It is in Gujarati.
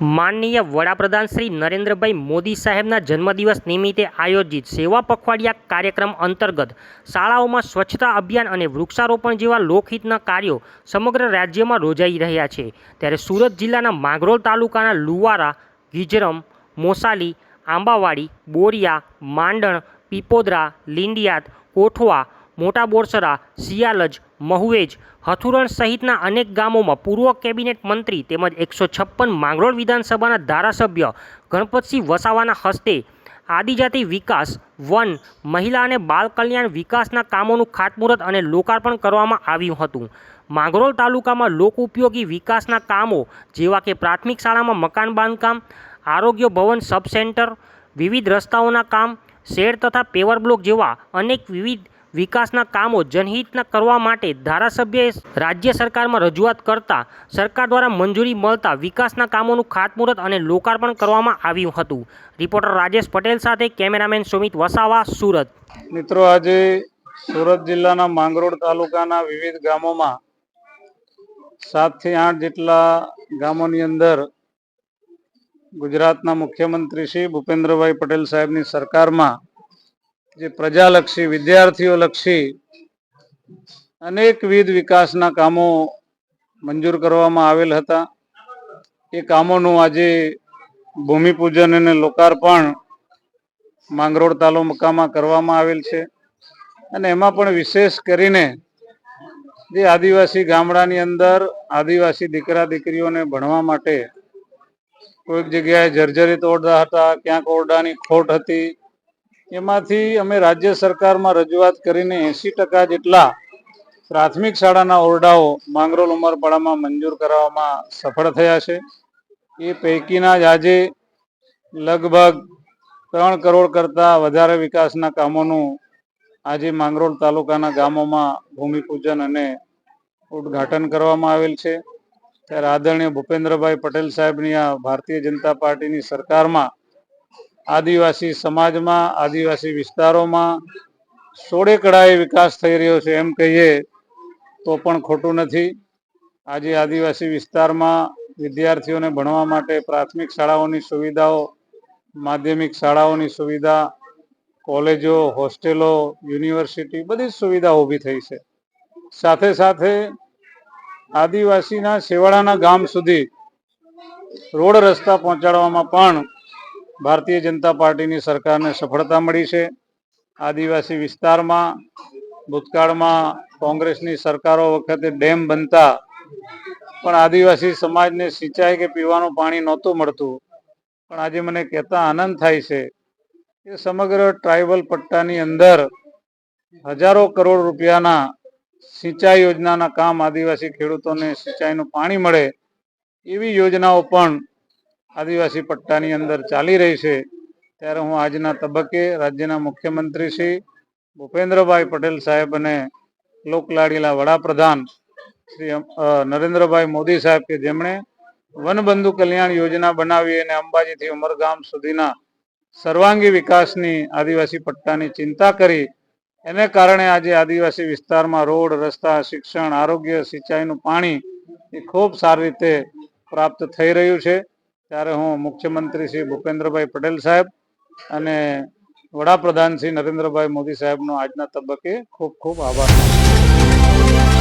માનનીય વડાપ્રધાન શ્રી નરેન્દ્રભાઈ મોદી સાહેબના જન્મદિવસ નિમિત્તે આયોજિત સેવા પખવાડિયા કાર્યક્રમ અંતર્ગત શાળાઓમાં સ્વચ્છતા અભિયાન અને વૃક્ષારોપણ જેવા લોકહિતના કાર્યો સમગ્ર રાજ્યમાં યોજાઈ રહ્યા છે. ત્યારે સુરત જિલ્લાના માંગરોળ તાલુકાના લુવારા, ગીજરમ, મોસાલી, આંબાવાડી, બોરિયા, માંડણ, પીપોદરા લીંડિયાત કોઠવા મોટા બોરસરા સિયાલજ મહુવેજ હથુરણ સહિતના અનેક ગામોમાં પૂર્વ કેબિનેટ મંત્રી તેમજ એકસો છપ્પન માંગરોળ વિધાનસભાના ધારાસભ્ય ગણપતસિંહ વસાવાના હસ્તે આદિજાતિ વિકાસ, વન, મહિલા અને બાળ કલ્યાણ વિકાસના કામોનું ખાતમુહૂર્ત અને લોકાર્પણ કરવામાં આવ્યું હતું. માંગરોળ તાલુકામાં લોક ઉપયોગી વિકાસના કામો જેવા કે પ્રાથમિક શાળામાં મકાન બાંધકામ, આરોગ્ય ભવન સબ સેન્ટર, વિવિધ રસ્તાઓના કામ, શેડ તથા પેવર બ્લોક જેવા અનેક વિવિધ વિકાસના કામો જનહિતના કરવા માટે ધારાસભ્યએ રાજ્ય સરકારમાં રજૂઆત કરતા સરકાર દ્વારા મંજૂરી મળતા વિકાસના કામોનું ખાતમુહૂર્ત અને લોકાર્પણ કરવામાં આવ્યું હતું. રિપોર્ટર રાજેશ પટેલ સાથે કેમેરામેન સુમિત વસાવા, સુરત. મિત્રો, આજે સુરત જિલ્લાના માંગરોળ તાલુકાના વિવિધ ગામોમાં સાતથી આઠ જેટલા ગામોની અંદર ગુજરાતના મુખ્યમંત્રી શ્રી ભૂપેન્દ્રભાઈ પટેલ સાહેબની સરકારમાં જે પ્રજાલક્ષી વિદ્યાર્થીઓલક્ષી અનેકવિધ વિકાસના કામો મંજૂર કરવામાં આવેલ હતા. એ કામોનું આજે ભૂમિપૂજન અને લોકાર્પણ માંગરોળ તાલુકામાં કરવામાં આવેલ છે. અને એમાં પણ વિશેષ કરીને જે આદિવાસી ગામડાની અંદર આદિવાસી દીકરા દીકરીઓને ભણવા માટે કોઈક જગ્યાએ જર્જરિત ઓરડા હતા, ક્યાંક ઓરડાની ખોટ હતી એમાંથી અમે રાજ્ય સરકારમાં રજૂઆત કરીને એંસી ટકા જેટલા પ્રાથમિક શાળાના ઓરડાઓ માંગરોલ ઉમરપાડામાં મંજૂર કરાવવામાં સફળ થયા છે. એ પૈકીના જ આજે લગભગ ત્રણ કરોડ કરતાં વધારે વિકાસના કામોનું આજે માંગરોળ તાલુકાના ગામોમાં ભૂમિપૂજન અને ઉદ્ઘાટન કરવામાં આવેલ છે. ત્યારે આદરણીય ભૂપેન્દ્રભાઈ પટેલ સાહેબની આ ભારતીય જનતા પાર્ટીની સરકારમાં આદિવાસી સમાજમાં, આદિવાસી વિસ્તારોમાં સોળે કળાએ વિકાસ થઈ રહ્યો છે એમ કહીએ તો પણ ખોટું નથી. આજે આદિવાસી વિસ્તારમાં વિદ્યાર્થીઓને ભણવા માટે પ્રાથમિક શાળાઓની સુવિધાઓ, માધ્યમિક શાળાઓની સુવિધા, કોલેજો, હોસ્ટેલો, યુનિવર્સિટી બધી જ સુવિધા ઊભી થઈ છે. સાથે સાથે આદિવાસીના છેવાડાના ગામ સુધી રોડ રસ્તા પહોંચાડવામાં પણ ભારતીય જનતા પાર્ટીની સરકારને સફળતા મળી છે. આદિવાસી વિસ્તારમાં, ભૂતકાળમાં કોંગ્રેસની સરકારો વખતે ડેમ બનતા પણ આદિવાસી સમાજને સિંચાઈ કે પીવાનું પાણી નહોતું મળતું. પણ આજે મને કહેતા આનંદ થાય છે કે સમગ્ર ટ્રાઇબલ પટ્ટાની અંદર હજારો કરોડ રૂપિયાના સિંચાઈ યોજનાના કામ આદિવાસી ખેડૂતોને સિંચાઈનું પાણી મળે એવી યોજનાઓ પણ આદિવાસી પટ્ટાની અંદર ચાલી રહી છે, ત્યારે હું આજના તબક્કે રાજ્યના મુખ્યમંત્રી શ્રી ભૂપેન્દ્રભાઈ પટેલ સાહેબ અને લોકલાડીલા વડાપ્રધાન શ્રી નરેન્દ્રભાઈ મોદી સાહેબ કે જેમણે વનબંધુ કલ્યાણ યોજના બનાવી અને અંબાજીથી ઉમરગામ સુધીના સર્વાંગી વિકાસની આદિવાસી પટ્ટાની ચિંતા કરી, એને કારણે આજે આદિવાસી વિસ્તારમાં રોડ, રસ્તા, શિક્ષણ, આરોગ્ય, સિંચાઈનું પાણી એ ખૂબ સારી રીતે પ્રાપ્ત થઈ રહ્યું છે. ત્યારે હું મુખ્યમંત્રી શ્રી ભૂપેન્દ્રભાઈ પટેલ સાહેબ અને વડાપ્રધાન શ્રી નરેન્દ્રભાઈ મોદી સાહેબનો આજના તબક્કે ખૂબ ખૂબ આભાર.